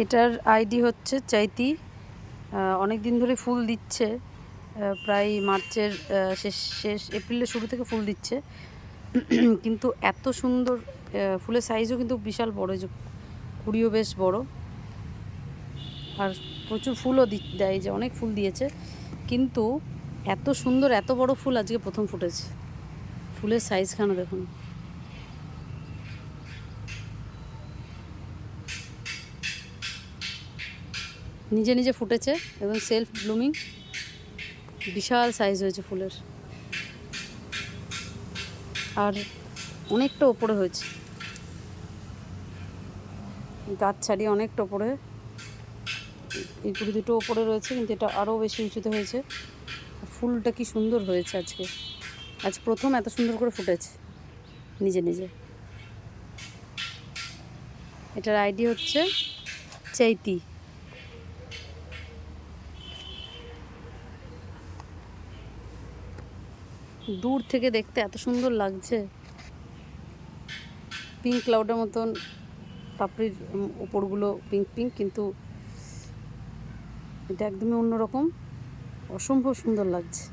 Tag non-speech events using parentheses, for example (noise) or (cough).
এটার আইডি হচ্ছে চাইতি অনেক দিন ধরে ফুল দিচ্ছে। প্রায় মার্চের শেষ শেষ এপ্রিলের শুরু থেকে ফুল দিচ্ছে। (clears throat) কিন্তু এত সুন্দর ফুলের সাইজও কিন্তু বিশাল বড় যে কুড়িও বেশ বড়। আর প্রচুর ফুলও দেয়, যে অনেক ফুল দিয়েছে। কিন্তু এত সুন্দর, এত বড় ফুল আজকে প্রথম ফুটেছে। ফুলের সাইজখানা দেখুন? নিজে নিজে ফুটেছে এবং সেলফ ব্লুমিং বিশাল সাইজ হয়েছে ফুলের। আর অনেকটা ওপরে হয়েছে। গাছ ছাড়িয়ে অনেকটা ওপরে। কুড়ি দুটো ওপরে রয়েছে, কিন্তু এটা আরও বেশি উঁচুতে হয়েছে। ফুলটা কি সুন্দর হয়েছে আজকে। আজ প্রথম এত সুন্দর করে ফুটেছে, নিজে নিজে। এটার আইডি হচ্ছে চৈতি। দূর থেকে দেখতে এত সুন্দর লাগছে। পিঙ্ক ক্লাউডের মতন পাপড়ির ওপরগুলো পিঙ্ক পিঙ্ক কিন্তু এটা একদমই অন্যরকম। অসম্ভব সুন্দর লাগছে।